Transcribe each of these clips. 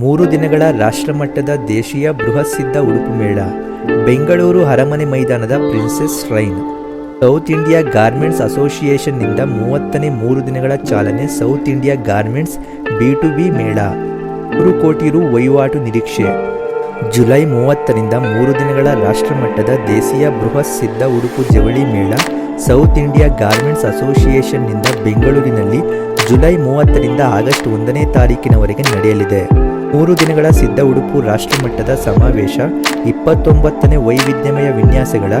ಮೂರು ದಿನಗಳ ರಾಷ್ಟ್ರಮಟ್ಟದ ದೇಶೀಯ ಬೃಹತ್ ಸಿದ್ಧ ಉಡುಪು ಮೇಳ, ಬೆಂಗಳೂರು ಅರಮನೆ ಮೈದಾನದ princess rain South India garments ಅಸೋಸಿಯೇಷನ್ನಿಂದ ಮೂವತ್ತನೇ ಮೂರು ದಿನಗಳ ಚಾಲನೆ South India garments B to B ಮೇಳ, ಮೂರು ಕೋಟಿ ರು ವಹಿವಾಟು ನಿರೀಕ್ಷೆ. ಜುಲೈ ಮೂವತ್ತರಿಂದ ಮೂರು ದಿನಗಳ ರಾಷ್ಟ್ರಮಟ್ಟದ ದೇಶೀಯ ಬೃಹತ್ ಸಿದ್ಧ ಉಡುಪು ಜವಳಿ ಮೇಳ, ಸೌತ್ ಇಂಡಿಯಾ ಗಾರ್ಮೆಂಟ್ಸ್ ಅಸೋಸಿಯೇಷನ್ನಿಂದ ಬೆಂಗಳೂರಿನಲ್ಲಿ ಜುಲೈ ಮೂವತ್ತರಿಂದ ಆಗಸ್ಟ್ ಒಂದನೇ ತಾರೀಕಿನವರೆಗೆ ನಡೆಯಲಿದೆ. ಮೂರು ದಿನಗಳ ಸಿದ್ಧ ಉಡುಪು ರಾಷ್ಟ್ರಮಟ್ಟದ ಸಮಾವೇಶ, ಇಪ್ಪತ್ತೊಂಬತ್ತನೇ ವೈವಿಧ್ಯಮಯ ವಿನ್ಯಾಸಗಳ,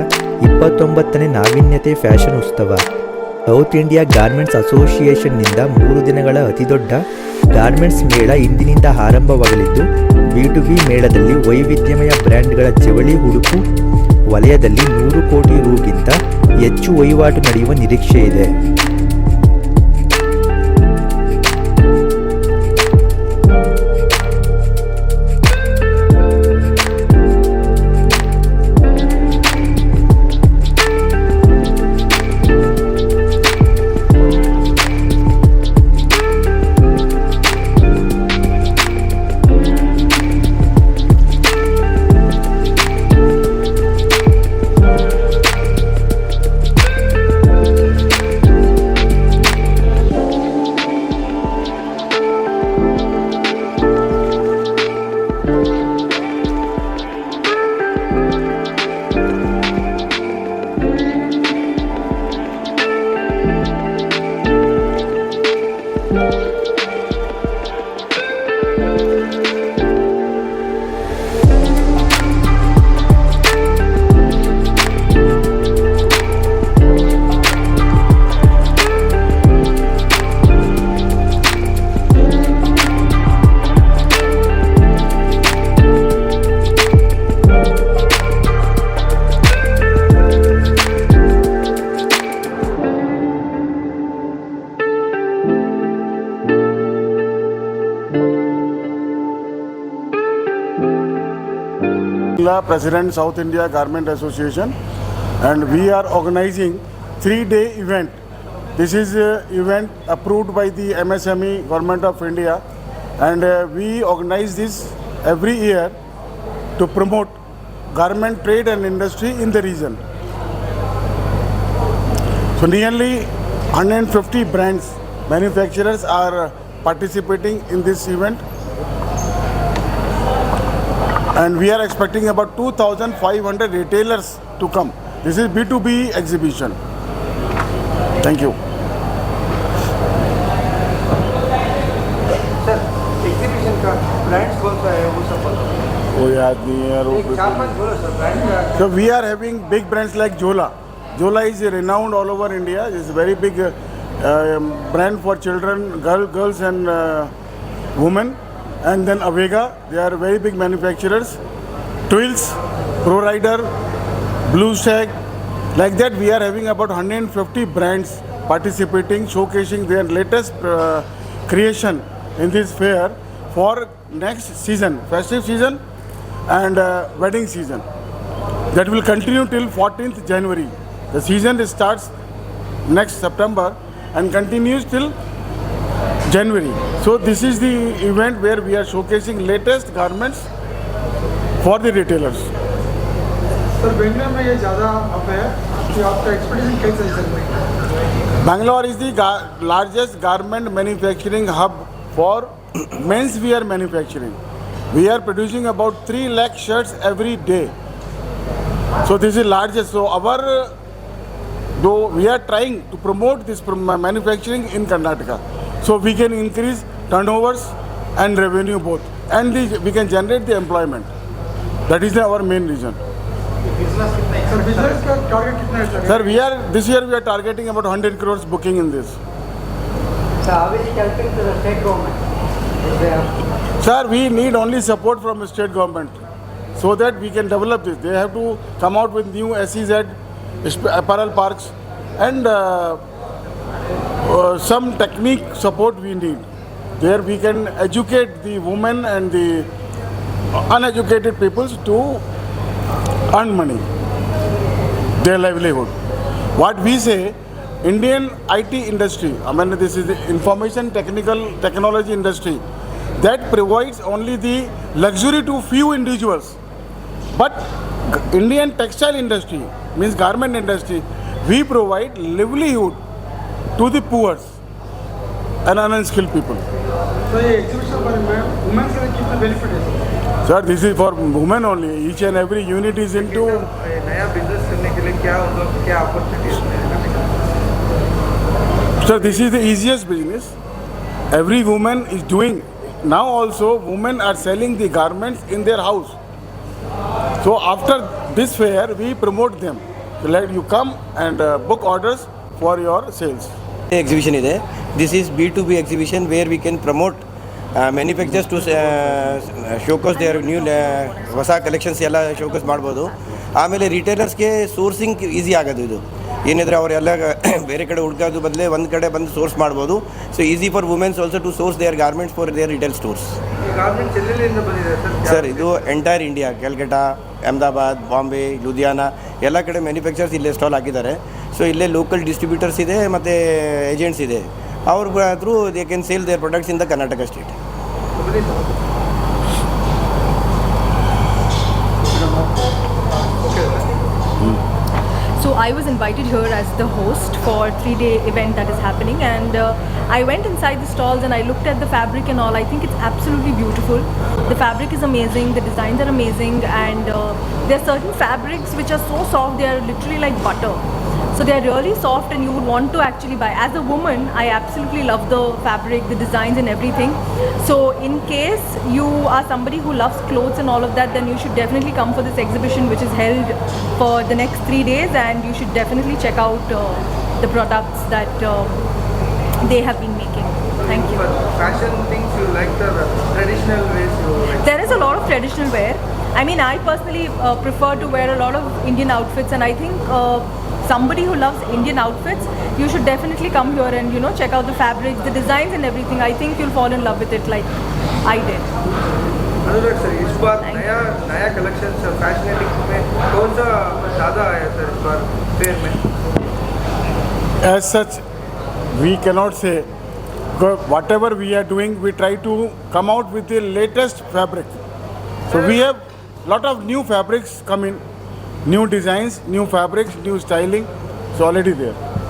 ಇಪ್ಪತ್ತೊಂಬತ್ತನೇ ನಾವೀನ್ಯತೆ ಫ್ಯಾಷನ್ ಉತ್ಸವ. ಸೌತ್ ಇಂಡಿಯಾ ಗಾರ್ಮೆಂಟ್ಸ್ ಅಸೋಸಿಯೇಷನ್ನಿಂದ ಮೂರು ದಿನಗಳ ಅತಿದೊಡ್ಡ ಗಾರ್ಮೆಂಟ್ಸ್ ಮೇಳ ಇಂದಿನಿಂದ ಆರಂಭವಾಗಲಿದ್ದು, ಬಿ ಟು ಬಿ ಮೇಳದಲ್ಲಿ ವೈವಿಧ್ಯಮಯ ಬ್ರ್ಯಾಂಡ್ಗಳ ಜವಳಿ ಉಡುಪು ವಲಯದಲ್ಲಿ ನೂರು ಕೋಟಿ ರೂಗಿಂತ ಹೆಚ್ಚು ವಹಿವಾಟು ನಡೆಯುವ ನಿರೀಕ್ಷೆ ಇದೆ Bangla, President South India Garment Association and we are organizing three day event. This is event approved by the MSME Government of India and uh, we organize this every year to promote garment trade and industry in the region. So nearly 150 brands, manufacturers are participating in this event and we are expecting about 2500 retailers to come this is b2b exhibition thank you sir exhibition का brands कौन सा है वो सब बताओ वो याद नहीं है एक यार चार पांच बोलो सर ब्रांड का so we are having big brands like jola jola is renowned all over india it's a very big uh, um, brand for children girl, girls and uh, women and then avega they are very big manufacturers twills pro rider blue stag like that we are having about 150 brands participating showcasing their latest uh, creation in this fair for next season festive season and uh, wedding season that will continue till 14th January. The season starts next September and continues till January. So this is the event where we are showcasing latest garments for the retailers. Sir Bangalore में ये ज़्यादा up है। कि आपका expedition कैसे चल रही है Bangalore is the largest garment manufacturing hub for men's wear manufacturing we are producing about three lakh shirts every day so this is largest so our though we are trying to promote this manufacturing in Karnataka So we can increase turnovers and revenue both. And the, we can generate the employment. That is our main reason. Sir, we are this year we are targeting about 100 crores booking in this. So to the state government? Sir, we need only support from the state government so that we can develop this. They have to come out with new SEZ apparel parks and uh, uh, some technique support we need. There we can educate the women and the uneducated peoples to earn money, their livelihood. What we say, Indian IT industry, I mean this is the information technical technology industry. that provides only the luxury to few individuals. But Indian textile industry means garment industry, we provide livelihood to the poor and unskilled people. So, for benefit? Sir, this is for women only. Each and every unit is into. Sir, this is the easiest business. Every woman is doing. Now also, women are selling the garments in their house. So after this fair, we promote them. Let you come and uh, book orders for your sales. Exhibition ಇದೆ. This is B to B exhibition where we can promote manufacturers to showcase their new ಹೊಸ collections ಎಲ್ಲ showcase ಮಾಡ್ಬೋದು. ಆಮೇಲೆ ರಿಟೇಲರ್ಸ್ಗೆ sourcing easy ಆಗೋದು ಇದು. ಏನಿದ್ರೆ ಅವರೆಲ್ಲ, ಬೇರೆ ಕಡೆ ಹುಡ್ಕೋದು ಬದಲೇ ಒಂದು ಕಡೆ ಬಂದು ಸೋರ್ಸ್ ಮಾಡ್ಬೋದು. So easy for women's also to source their garments for their retail stores sir ಇದು ಎಂಟೈರ್ ಇಂಡಿಯಾ ಕೆಲ್ಕಟ್ಟಾ ಅಹಮದಾಬಾದ್ ಬಾಂಬೆ ಲುಧಿಯಾನ ಎಲ್ಲ ಕಡೆ ಮ್ಯಾನುಫ್ಯಾಕ್ಚರ್ಸ್ ಇಲ್ಲೇ ಸ್ಟಾಲ್ ಹಾಕಿದ್ದಾರೆ. ಸೊ ಇಲ್ಲೇ ಲೋಕಲ್ ಡಿಸ್ಟ್ರಿಬ್ಯೂಟರ್ಸ್ ಇದೆ ಮತ್ತು ಏಜೆಂಟ್ಸ್ ಇದೆ ಅವ್ರ through they can sale their products in the Karnataka state ಬನ್ನಿ sir So I was invited here as the host for three-day event that is happening, and uh, I went inside the stalls and I looked at the fabric and all. I think it's absolutely beautiful. The fabric is amazing, the designs are amazing, and uh, there are certain fabrics which are so soft they are literally like butter. So they're really soft and you would want to actually buy. As a woman, I absolutely love the fabric, the designs and everything. So in case you are somebody who loves clothes and all of that, then you should definitely come for this exhibition which is held for the next three days and you should definitely check out uh, the products that uh, they have been making. Thank you. Fashion things you like the traditional ways you like. There is a lot of traditional wear. I mean, I personally uh, prefer to wear a lot of Indian outfits and I think uh, somebody who loves Indian outfits, you should definitely come here and you know check out the fabrics, the designs, and everything. I think you'll fall in love with it like I did. Anurag sir इस बार Thank नया नया collection sir फैशनेटिक में कौन सा ज़्यादा आया sir इस बार fair में As such, we cannot say. Because whatever we are doing, we try to come out with the latest fabric. So we have lot of new fabrics come in, new designs, new fabrics, new styling. It's already there.